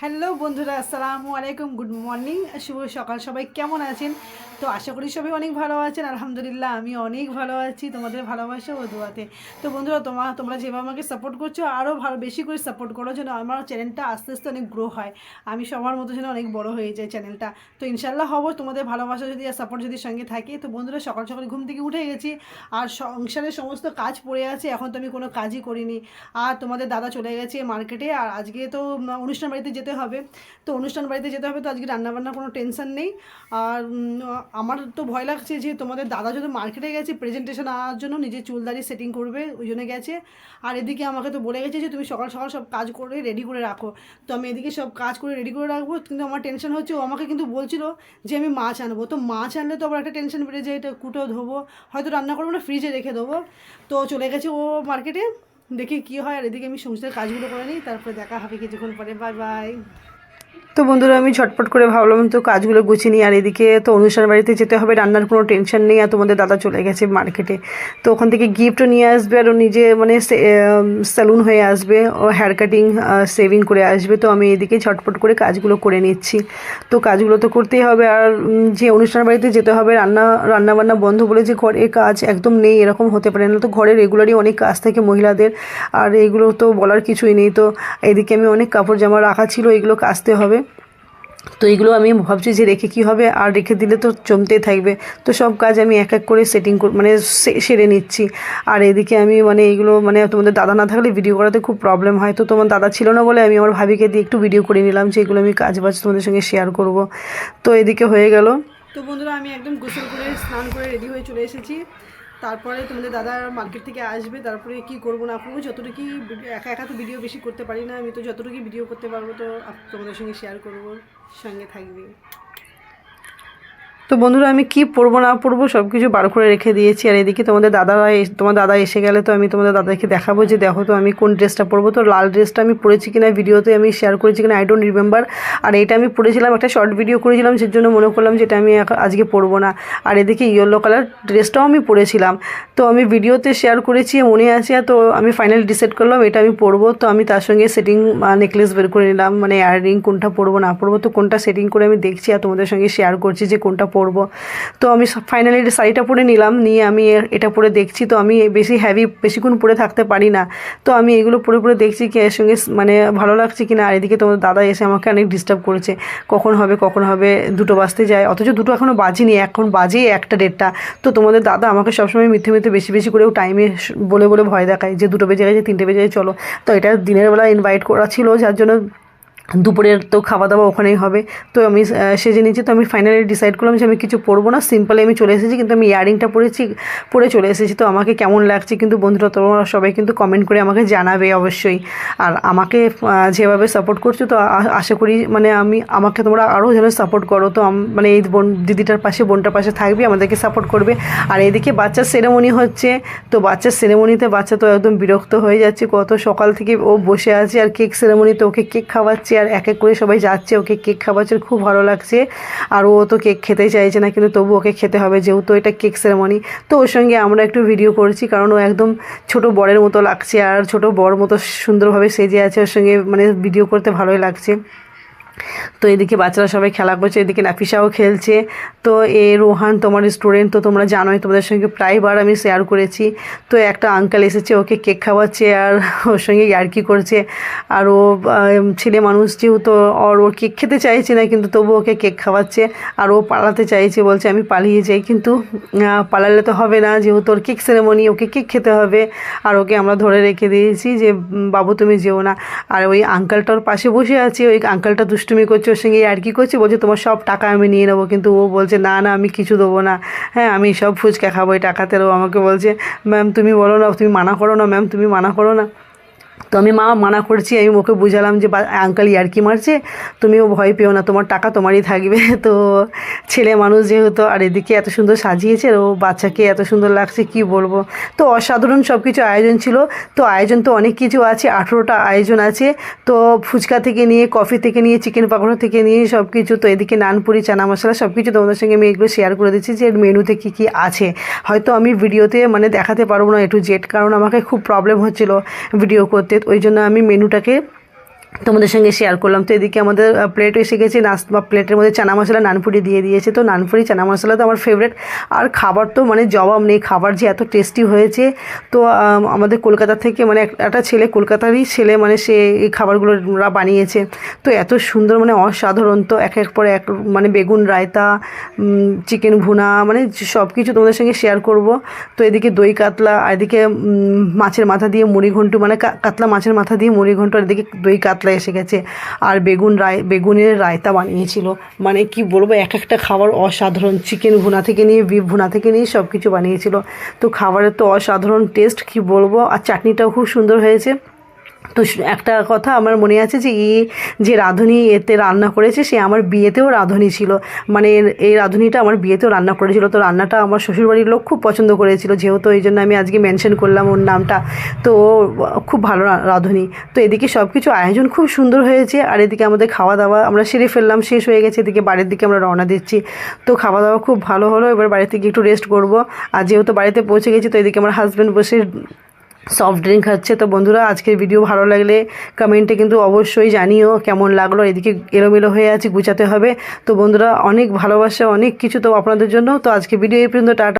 Hello বন্ধুরা আসসালামু আলাইকুম গুড মর্নিং শুভ সকাল। সবাই কেমন আছেন? তো আশা করি সবাই অনেক ভালো আছেন, আলহামদুলিল্লাহ আমি অনেক ভালো আছি, তোমাদের ভালোবাসা ও দোয়াতে। তো বন্ধুরা তোমার তোমরা যেভাবে আমাকে সাপোর্ট করছ আরও ভালো, বেশি করে সাপোর্ট করো যেন আমার চ্যানেলটা আস্তে আস্তে অনেক গ্রো হয়। আমি সবার মতো যেন অনেক বড় হয়ে যায় চ্যানেলটা তো ইনশাল্লাহ হব, তোমাদের ভালোবাসা যদি আর সাপোর্ট যদি সঙ্গে থাকে। তো বন্ধুরা, সকাল সকাল ঘুম থেকে উঠে গেছি, আর সংসারের সমস্ত কাজ পড়ে আছে, এখন তো আমি কোনো কাজই করিনি। আর তোমাদের দাদা চলে গেছে মার্কেটে আর আজকে তো অনুষ্ঠান বাড়িতে যেতে হবে। তো অনুষ্ঠান বাড়িতে যেতে হবে, তো আজকে রান্নাবান্নার কোনো টেনশন নেই। আর আমার তো ভয় লাগছে যে তোমাদের দাদা যদি মার্কেটে গেছে প্রেজেন্টেশন আনার জন্য নিজের চুল দাড়ি সেটিং করবে, ওই জন্য গেছে। আর এদিকে আমাকে তো বলে গেছে যে তুমি সকাল সকাল সব কাজ করে রেডি করে রাখো। তো আমি এদিকে সব কাজ করে রেডি করে রাখব, কিন্তু আমার টেনশন হচ্ছে, ও আমাকে কিন্তু বলছিল যে আমি মাছ আনব। তো মাছ আনলে তো আবার একটা টেনশন বেড়ে যায়, এটা কুটো ধোবো, হয়তো রান্না করব না ফ্রিজে রেখে দেবো। তো চলে গেছে ও মার্কেটে দেখি কী হয়, আর এদিকে আমি সংসারের কাজগুলো করে নিই, তারপরে দেখা হবে কিছুক্ষণ পরে বাই বাই তো বন্ধুরা, আমি ঝটপট করে ভাবলাম তো কাজগুলো গুছিয়ে নিই। আর এদিকে তো অনুষ্ঠান বাড়িতে যেতে হবে, রান্নার কোনো টেনশন নেই। আর তোমাদের দাদা চলে গেছে মার্কেটে তো ওখান থেকে গিফটও নিয়ে আসবে আর ও নিজে মানে স্যালুন হয়ে আসবে। ও হেয়ার কাটিং সেভিং করে আসবে। তো আমি এদিকে ঝটপট করে কাজগুলো করে নিচ্ছি। তো কাজগুলো তো করতেই হবে। আর যে অনুষ্ঠান বাড়িতে যেতে হবে, রান্না রান্না বান্না বন্ধ বলে যে ঘরে কাজ একদম নেই, এরকম হতে পারে না। তো ঘরে রেগুলারই অনেক কাজ থাকে মহিলাদের। আর এগুলো তো বলার কিছুই নেই। তো এদিকে আমি অনেক কাপড় জামা রাখা ছিল, এগুলো কাচতে হবে। তো এগুলো আমি ভাবছি যে রেখে কি হবে? আর রেখে দিলে তো জমতেই থাকবে। তো সব কাজ আমি এক এক করে সেটিং মানে সেরে নিচ্ছি। আর এদিকে আমি মানে এগুলো মানে তোমাদের দাদা না থাকলে ভিডিও করাতে খুব প্রবলেম হয়। তো তোমার দাদা ছিল না বলে আমি আমার ভাবিকে দিয়ে একটু ভিডিও করে নিলাম যে এগুলো আমি কাজ বাজ তোমাদের সঙ্গে শেয়ার করব। তো এদিকে হয়ে গেল। তো বন্ধুরা, আমি একদম গোসল করে স্নান করে রেডি হয়ে চলে এসেছি। তারপরে তোমাদের দাদা মার্কেট থেকে আসবে, তারপরে কি করব না করব যতটুকু একা একা তো ভিডিও বেশি করতে পারি না, আমি তো যতটুকু ভিডিও করতে পারব তো তোমাদের সঙ্গে শেয়ার করব, সঙ্গে থাকবে। তো বন্ধুরা, আমি কি পরবো না পরবো সব কিছু বার করে রেখে দিয়েছি। আর এদিকে তোমাদের এস- তোমার দাদা এসে গেলে তো আমি তোমাদের দাদাকে দেখাবো যে, দেখো তো আমি কোন ড্রেসটা পরবো তো লাল ড্রেসটা আমি পরেছি কিনা ভিডিওতে আমি শেয়ার করেছি কিনা আই ডোন্ট রিমেম্বার আর এটা আমি পরেছিলাম একটা শর্ট ভিডিও করেছিলাম, সেই জন্য মনে করলাম যে, এটা আমি আজকে পরবো না। আর এদিকে ইয়েলো কালার ড্রেসটাও আমি পরেছিলাম তো আমি ভিডিওতে শেয়ার করেছি, মনে আছে, তো আমি ফাইনালি ডিসাইড করলাম, এটা আমি পরবো তো আমি তার সঙ্গে সেটিং নেকলেস বের করে নিলাম মানে ইয়াররিং কোনটা পরবো না পরবো তো কোনটা সেটিং করে আমি দেখছি, আর তোমাদের সঙ্গে শেয়ার করছি যে, কোনটা পরবো। তো আমি ফাইনালি শাড়িটা পরে নিলাম, নিয়ে আমি এটা পরে দেখছি। তো আমি বেশি হ্যাভি বেশিক্ষণ পরে থাকতে পারি না। তো আমি এগুলো পরে পরে দেখছি কি এর সঙ্গে মানে ভালো লাগছে কি না আর এদিকে তোমার দাদা এসে আমাকে অনেক ডিস্টার্ব করেছে। কখন হবে কখন হবে, দুটো বাজতে যায়। অথচ দুটো এখনও বাজেনি, এখন বাজে একটা দেড়টা। তো তোমাদের দাদা আমাকে সবসময় মিথ্যে মিথ্যে বেশি বেশি করেও টাইমে বলে বলে ভয় দেখায়। যে দুটো বেজে গেছে, তিনটে বেজে গেছে, চলো। তো এটা দিনের বেলা ইনভাইট করা ছিল, যার জন্য দুপুরের তো খাওয়া দাওয়া ওখানেই হবে। তো আমি সেজে নিয়েছি তো আমি ফাইনালি ডিসাইড করলাম যে আমি কিছু পরবো না। সিম্পলে আমি চলে এসেছি, কিন্তু আমি ইয়ারিংটা পরেছি, পরে চলে এসেছি। তো আমাকে কেমন লাগছে কিন্তু বন্ধুরা, তোমরা সবাই কিন্তু কমেন্ট করে আমাকে জানাবে অবশ্যই। আর আমাকে যেভাবে সাপোর্ট করছ, তো আশা করি মানে আমি, আমাকে তোমরা আরও যেন সাপোর্ট করো। তো মানে এই বোন, দিদিটার পাশে, বোনটার পাশে থাকবে, আমাদেরকে সাপোর্ট করবে। আর এদিকে বাচ্চার সেরেমনি হচ্ছে, তো বাচ্চার সেরেমনিতে বাচ্চা তো একদম বিরক্ত হয়ে যাচ্ছে। কত সকাল থেকে ও বসে আছে আর কেক সেরেমনিতে ওকে কেক খাওয়াচ্ছে। আর এক এক করে সবাই যাচ্ছে। ওকে কেক খাওয়াচ্ছে খুব ভালো লাগছে। আর ও তো কেক খেতে চাইছে না, কিন্তু তবু ওকে খেতে হবে, যেহেতু এটা কেক সেরেমনি তো ওর সঙ্গে আমরা একটু ভিডিও করছি, কারণ ও একদম ছোট বরের মতো লাগছে, আর ছোট বর মতো সুন্দরভাবে সেজে আছে। ওর সঙ্গে মানে ভিডিও করতে ভালোই লাগছে। তো এদিকে বাচ্চারা সবাই খেলা করছে, এদিকে নাফিসাও খেলছে। তো এ রোহান, তোমার স্টুডেন্ট তো তোমরা জানোই, তোমাদের সঙ্গে প্রায়বার আমি শেয়ার করেছি। তো একটা আঙ্কেল এসেছে, ওকে কেক খাওয়াচ্ছে আর ওর সঙ্গে ইয়ার্কি করছে। আর ও ছেলে মানুষ যেহেতু, আর ও কেক খেতে চাইছে না, কিন্তু তবু ওকে কেক খাওয়াচ্ছে। আর ও পালাতে চাইছে, বলছে আমি পালিয়ে যাই, কিন্তু পালালে তো হবে না, যেহেতু ওর কেক সেরেমনি ওকে কেক খেতে হবে। আর ওকে আমরা ধরে রেখে দিয়েছি যে বাবু তুমি যেও না। আর ওই আঙ্কালটার পাশে বসে আছে, ওই আঙ্কালটা দুষ্টুমি করছে, ওর সঙ্গে আর কি করছে, বলছে তোমার সব টাকা আমি নিয়ে নেব। কিন্তু ও বলছে, না না, আমি কিছু দেবো না। হ্যাঁ আমি সব ফুচকা খাব, এই টাকাতে। ও আমাকে বলছে, ম্যাম, তুমি বলো না, তুমি মানা করো না, ম্যাম, তুমি মানা করো না। তো আমি মা মানা করছি, আমি ওকে বুঝালাম যে আঙ্কাল ইয়ার্কি মারছে, তুমিও ভয় পেও না, তোমার টাকা তোমারই থাকবে। তো ছেলে মানুষ যেহেতু, আর এদিকে এত সুন্দর সাজিয়েছে, ও বাচ্চাকে এত সুন্দর লাগছে, কি বলব? তো অসাধারণ সব কিছু আয়োজন ছিল। তো আয়োজন তো অনেক কিছু আছে, আঠেরোটা আয়োজন আছে। তো ফুচকা থেকে নিয়ে কফি থেকে নিয়ে চিকেন পাকোড়া থেকে নিয়ে সব কিছু তো এদিকে নানপুরি, চানা মশলা সব কিছু তোমাদের সঙ্গে আমি এগুলো শেয়ার করে দিচ্ছি, যে মেনুতে কী কী আছে। হয়তো আমি ভিডিওতে মানে দেখাতে পারব না একটু জেড কারণ আমাকে খুব প্রবলেম হচ্ছিল ভিডিও করতে। ওই জন্য আমি মেনুটাকে তোমাদের সঙ্গে শেয়ার করলাম। তো এদিকে আমাদের প্লেট এসে গেছে, নাস, বা প্লেটের মধ্যে চানা মশলা, নানপুরি দিয়ে দিয়েছে। তো নানপুরি, চানা মশলা তো আমার ফেভারিট আর খাবার তো মানে জবাব নেই, খাবার যে এত টেস্টি হয়েছে। তো আমাদের কলকাতা থেকে মানে এক- একটা ছেলে, কলকাতারই ছেলে মানে সে এই খাবারগুলো বানিয়েছে। তো এত সুন্দর মানে অসাধারণ। তো এক এক পরে এক মানে বেগুন, রায়তা চিকেন ভুনা মানে সব কিছু তোমাদের সঙ্গে শেয়ার করব। তো এদিকে দই কাতলা, আর এদিকে মাছের মাথা দিয়ে মুড়ি ঘন্টু মানে কাতলা মাছের মাথা দিয়ে মুড়ি ঘন্টু আর এদিকে দই কাতলা। এসে গেছে আর বেগুন রায়, বেগুনের রায়তা বানিয়েছিল। মানে কি বলব, এক একটা খাবার অসাধারণ। চিকেন ভুনা থেকে নিয়ে বিফ ভুনা থেকে নিয়ে সব কিছু বানিয়েছিল। তো খাবারের তো অসাধারণ টেস্ট কি বলব? আর চাটনিটাও খুব সুন্দর হয়েছে। তো একটা কথা আমার মনে আছে যে, এই যে রাঁধুনি এতে রান্না করেছে, সে আমার বিয়েতেও রাঁধুনি ছিল। মানে এই রাঁধুনিটা আমার বিয়েতেও রান্না করেছিল। তো রান্নাটা আমার শ্বশুরবাড়ির লোক খুব পছন্দ করেছিল, যেহেতু এই জন্য আমি আজকে মেনশন করলাম ওর নামটা। তো খুব ভালো রাঁধুনি। তো এদিকে সব কিছু আয়োজন খুব সুন্দর হয়েছে, আর এদিকে আমাদের খাওয়া দাওয়া আমরা সেরে ফেললাম, শেষ হয়ে গেছে। এদিকে বাড়ির দিকে আমরা রওনা দিচ্ছি। তো খাওয়া দাওয়া খুব ভালো হলো, এবার বাড়ি থেকে একটু রেস্ট করব। আর যেহেতু বাড়িতে পৌঁছে গেছি, তো এদিকে আমার হাজব্যান্ড বসে সফট ড্রিঙ্ক খাচ্ছে তো বন্ধুরা, আজকের ভিডিও ভালো লাগলে কমেন্টে কিন্তু অবশ্যই জানিও কেমন লাগল। এদিকে এলোমেলো হয়ে আছে, গুছাতে হবে। তো বন্ধুরা, অনেক ভালোবাসা, অনেক কিছু তো আপনাদের জন্য। তো আজকে ভিডিও এই পর্যন্ত, টাটা।